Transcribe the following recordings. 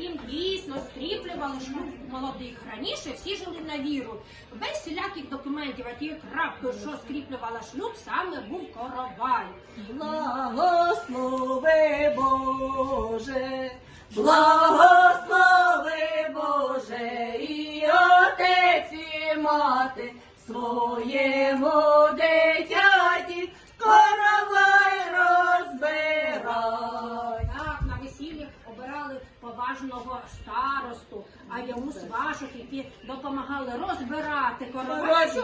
яким дійсно скріплювали шлюб молодих. Раніше всі жили на віру. Без всіляких документів, а тією крапкою, що скріплювала шлюб, саме був коровай. Благослови Боже, благослови Боже, і отець і мати своєму дитяті поважного старосту, а йому сважок, які допомагали розбирати сважки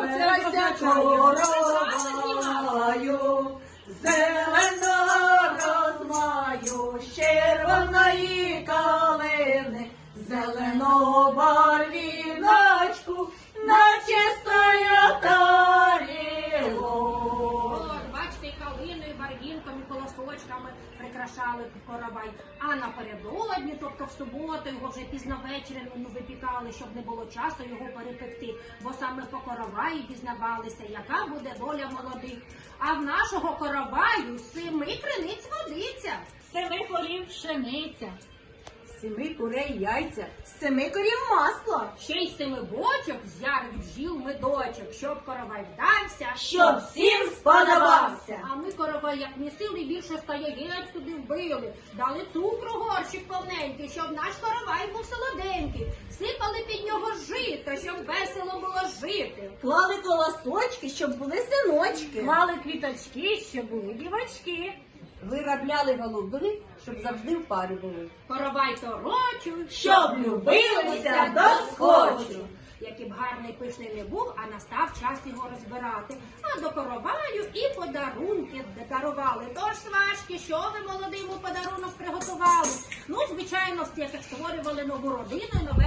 зелено розмаю, з червоної калини, зелену калиною, колосочками прикрашали коровай. А напередодні, тобто в суботу, його вже пізно ввечері ну, випікали, щоб не було часу його перепекти. Бо саме по короваю дізнавалися, яка буде доля молодих. А в нашого короваю семи криниць водиться. Семи корів пшениця. Семи курей яйця, семи корів масло, Ще й семи бочок з ярих бджіл медочок, щоб коровай вдався. щоб всім сподобався. А ми коровай, як місили, більше ста яєць туди вбили. Дали цукру горщик повненький, щоб наш коровай був солоденький. Сипали під нього жито, щоб весело було жити. Клали колосочки, щоб були синочки. Мали квіточки, що були дівочки. Виробляли голуби, щоб завжди в парі були. Коровай торочу, Щоб любилися до схочу. Який б гарний пишний не був, а настав час його розбирати. А до короваю і подарунки дарували. Тож сважки, що ви молодим у подарунок приготували? Ну, звичайно, як створювали нову родину, і нове